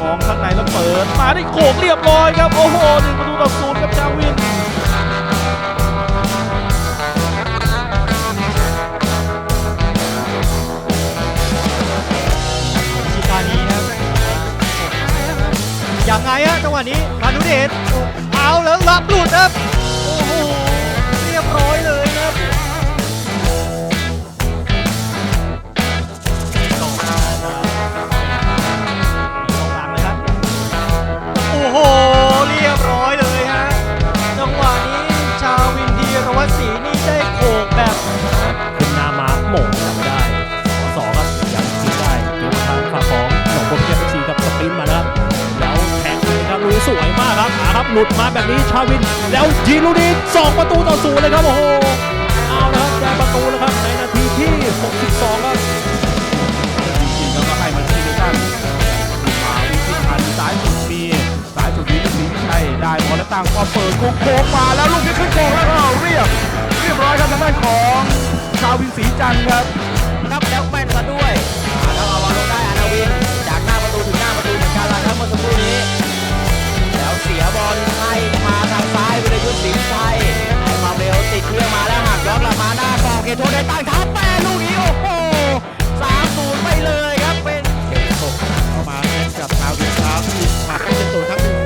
มองข้างในแล้วเปิด มาได้โขกเรียบร้อยครับ โอ้โหหนึ่งประตูต่อศูนย์ครับชาวินชิตานีครับยังไงฮะจังหวะนี้พานุเดชเอาแล้วรับหลุดครับ โอ้โห เรียบร้อยเลย หลุดมาแบบนี้ชาวิน แล้วยิงลูกนี้สองประตูต่อศูนย์เลยครับโอ้โหเอาละครับได้ประตูแล้วครับในนาทีที่ 62 ครับจริงๆแล้วก็ให้มันที่เดียวกันมาวิธีพันซ้ายสุดมีซ้ายสุดนี้เป็นสีชัยได้บอลแล้วตั้งก็เปิดโค้งๆมาแล้วลูกนี้ขึ้นโค้งแล้วก็เรียบเรียบร้อยครับทางด้านของชาวินศรีจันทร์ครับครับแล้วแม่นซะด้วย โทษได้ตั้งทับแปรลูกนี้โอ้โหสามศูนย์ไปเลยครับเป็นเก็บตกเข้ามาให้กับชาววินครับที่มาให้เป็นตัวทั้งหนึ่ง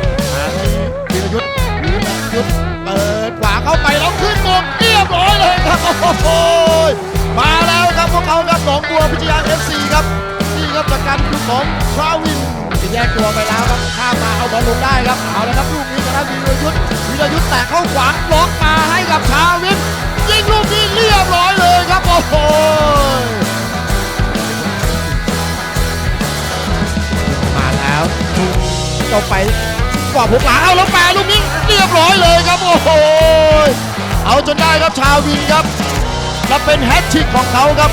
วีรยุทธ์วีรยุทธ์เปิดขวาเข้าไปแล้วขึ้นมงเรียบร้อยเลยครับโอ้โหมาแล้วครับพวกเขาครับหนองบัวพิทยาเอฟซีครับนี่ครับจากการคุมของชาวิน จะแยกตัวไปแล้วครับข้ามมาเอาบอลลงได้ครับเอาแล้วครับลูกนี้จากวีรยุทธ์วีรยุทธ์แตะเข้าขวางบล็อกมาให้กับชาวินยิงลูกนี้เรียบร้อยเลยครับโอ้โหมาแล้วจุงเข้าไปกว่าพวกหลาเอาแล้วแปรลูกนี้เรียบร้อยเลยครับโอ้โหเอาจนได้ครับชาววินครับและเป็นแฮตทริกของเขาครับ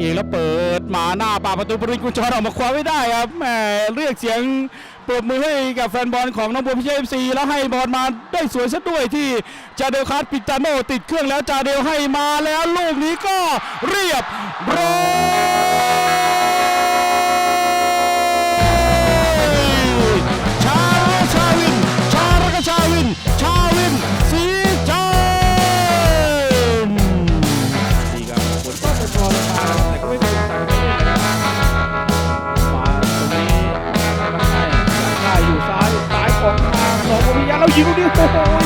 เองแล้วเปิดมาหน้าปาประตูปรินกุญจรออกมาคว้าไม่ได้ครับแหมเรียกเสียงปรบมือให้กับแฟนบอลของน้องบัวพิเชษซีแล้วให้บอลมาได้สวยซะด้วยที่จาเดลคาร์ปิตาโนติดเครื่องแล้วจาเดลให้มาแล้วลูกนี้ก็เรียบร้อย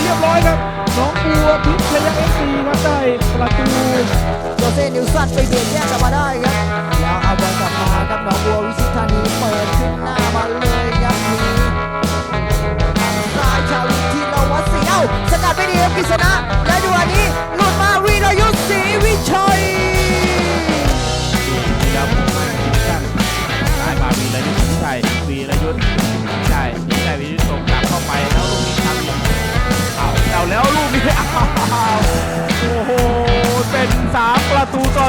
เรียบร้อยครับหนองบัวพิทยาเอฟซีครับได้ประตูโจเซ่นิวสันไปเบียดแยกกลับมาได้ครับแล้วเอาบอลกลับมาครับหนองบัววิชิตธานีเปิดขึ้นหน้ามาเลย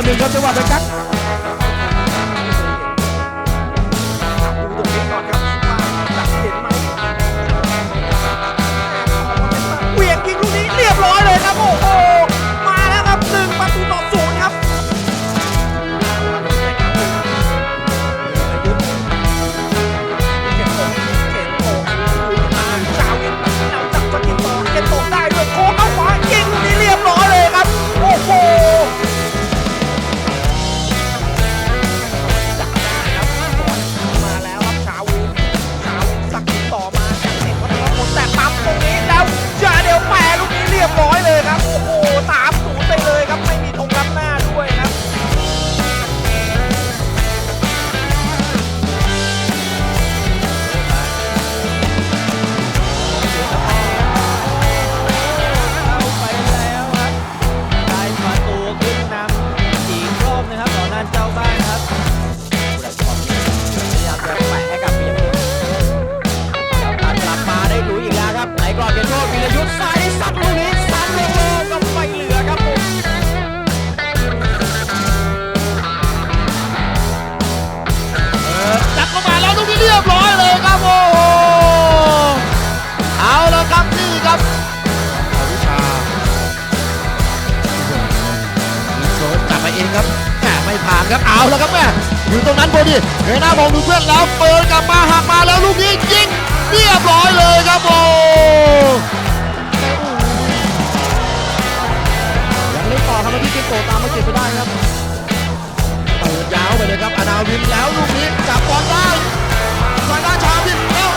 ตูต่อหนึ่งครับจังหวะไปกัก ครับแหมไม่ผ่านครับเอาแล้วครับแม่อยู่ตรงนั้นพอดีเฮน่ามองดูเพื่อนแล้วเปิดกลับมาหักมาแล้วลูกนี้ยิงเรียบร้อยเลยครับโอ้ยังเล่นต่อครับที่เกมโตตามมาเก็บไปได้ครับเปิดยาวไปเลยครับอนาวินแล้วลูกนี้จับบอลได้ซอยหน้าชาพิษแล้ว